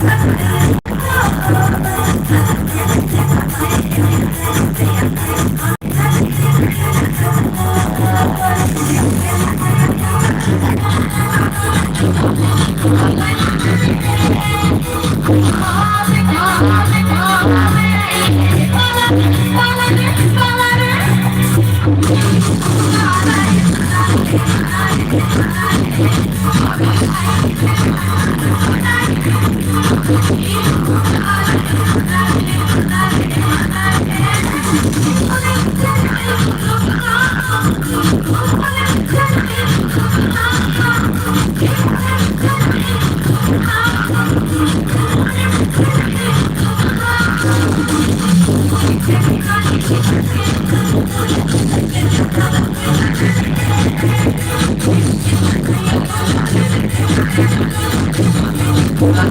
Thank you.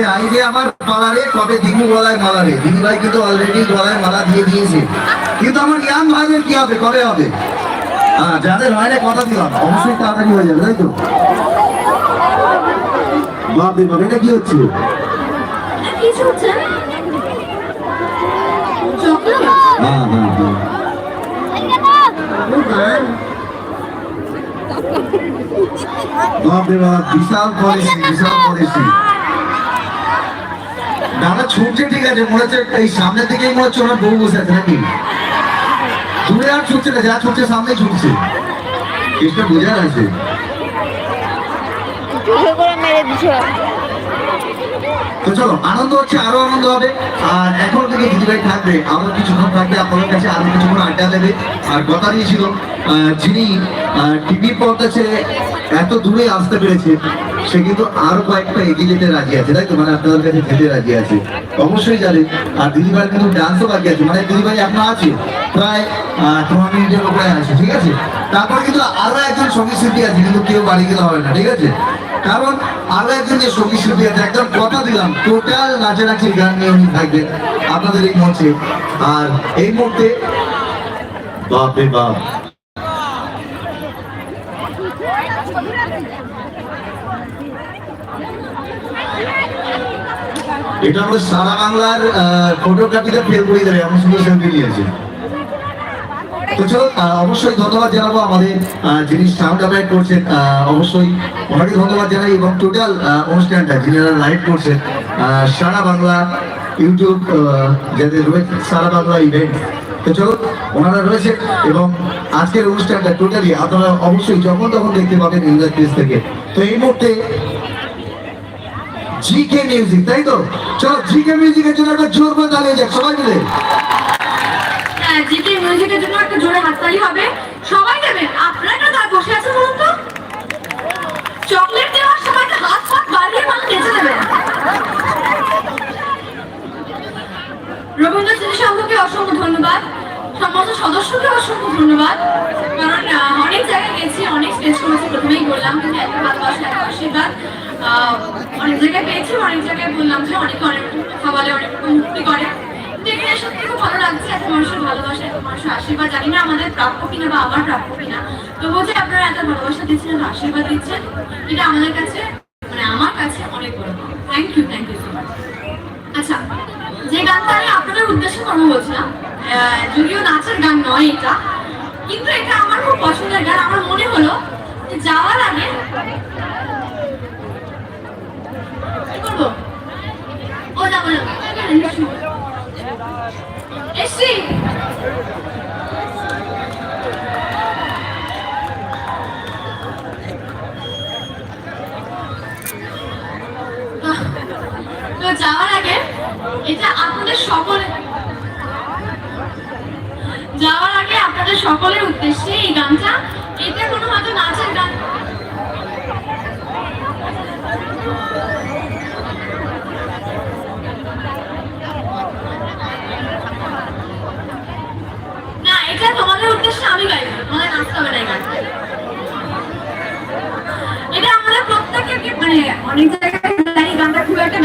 কবে আইবে আমার পালারে কবে দিঘু গলায় মালারে? দিদি ভাই কিন্তু অলরেডি গলায় মালা দিয়ে দিয়েছে। কিন্তু আমার ইয়াং ভাইদের কি হবে কবে হবে? হ্যাঁ যাদের হয় না কথা দিলাম অবশ্যই তাড়াতাড়ি হয়ে যাবে তাই তো? বাপ রে বাপ এটা কি হচ্ছে? হ্যাঁ হ্যাঁ হ্যাঁ। বাপ রে বাপ বিশাল পরিস্থিতি বিশাল পরিস্থিতি দাদা ছুটছে ঠিক আছে, মনে হচ্ছে এই সামনে দিকেই মনে হচ্ছে ওনার বউ বসে আছে নাকি? দূরে আর ছুটছে না যা ছুটছে সামনে ছুটছে। চেষ্টা বোঝার আছে। তো চলো, আনন্দ হচ্ছে, আরও আনন্দ হবে। আর এখন থেকে দিদিভাই থাকবে, আরও কিছুক্ষণ থাকবে, আপনাদের কাছে আরও কিছুক্ষণ আড্ডা দেবে। আর কথা দিয়েছিল যিনি এত দূরে আসতে পেরেছে, সে কিন্তু আরও কয়েকটা এগিয়ে যেতে রাজি আছে, তাই তো? মানে আপনাদের কাছে যেতে রাজি আছে। অবশ্যই জানে আর দিদিভাই কিন্তু ডান্সও বাকি আছে। মানে দিদিভাই আপনার আছে প্রায় পনেরো মিনিটের উপরে আছে ঠিক আছে? তারপর কিন্তু আরও একজন সংগীত শিল্পী আছে, কিন্তু কেউ বাড়ি গেলে হবে না, ঠিক আছে? কারণ আরও একজন যে সংগীত শিল্পী আছে, একদম কথা দিলাম টোটাল নাচানাচির গান নিয়ে উনি থাকবেন আপনাদের এই মঞ্চে। আর এই মুহূর্তে বাপ বাপ। এটা আমাদের সারা বাংলার ফটোগ্রাফিতে ফেল করে দেবে, এমন সুন্দর সেলফি নিয়েছে অবশ্যই ধন্যবাদ জানাব আমাদের যিনি সাউন্ড অ্যাপ্লাই করছেন অবশ্যই ওনাকে ধন্যবাদ জানাই এবং টোটাল অনুষ্ঠানটা যিনারা লাইভ করছেন সারা বাংলা ইউটিউব যাদের রয়েছে, সারা বাংলা ইভেন্ট তো চলো, ওনারা রয়েছে এবং আজকের অনুষ্ঠানটা টোটালি আপনারা অবশ্যই যখন তখন দেখতে পাবেন পেজ থেকে। তো এই মুহূর্তে জিকে মিউজিক তাই তো? চলো জিকে মিউজিকের জন্য একটা জোর করে দাঁড়িয়ে যাক, সবাই মিলে। মিউজিকের জন্য একটা জোরে হাততালি হবে। সবাই দেবেন আপনারা কেন বসে আছেন বলুন তো? চকলেট দেওয়ার সময় হাত ফাত বাড়িয়ে মানে নেচে দেবেন। রবীন্দ্র সংঘকে অসংখ্য ধন্যবাদ। সমস্ত সদস্যকে অসংখ্য ধন্যবাদ। কারণ অনেক জায়গায় গেছি, অনেক স্টেজ করেছি প্রথমেই বললাম কিন্তু এত ভালোবাসা এত আশীর্বাদ আহ, অনেক জায়গায় পেয়েছি অনেক জায়গায় বললাম যে অনেকে অনেক কথা বলে অনেক রকম মুক্তি করে কিন্তু এখানে সত্যি খুব ভালো লাগছে এত মানুষের আশীর্বাদ জানি না, আমাদের প্রাপ্য কিনা বা আমার প্রাপ্য কিনা। তবুও যে আপনারা এত ভালোবাসা দিচ্ছেন আশীর্বাদ দিচ্ছেন, এটা আমাদের কাছে মানে আমার কাছে অনেক বড় thank you thank you so আচ্ছা যে গানটা আমি আপনাদের উদ্দেশ্যে করব বলছিলাম যদিও নাচের গান নয় এটা, কিন্তু এটা আমার খুব পছন্দের গান। আমার মনে হলো যে যাওয়ার আগে কি করব? ও যাব এসছি তো যাওয়ার আগে এটা আপনাদের সকলে যাওয়ার আগে আপনাদের সকলের উদ্দেশ্যে এই গানটা এটা কোনো হয়তো নাচের গান এটা তোমাদের উদ্দেশ্যে, আমি গাইব তোমাদের নাচতে হবে না এটা আমাদের প্রত্যেককে মানে অনেক জায়গায় গানটা খুব একটা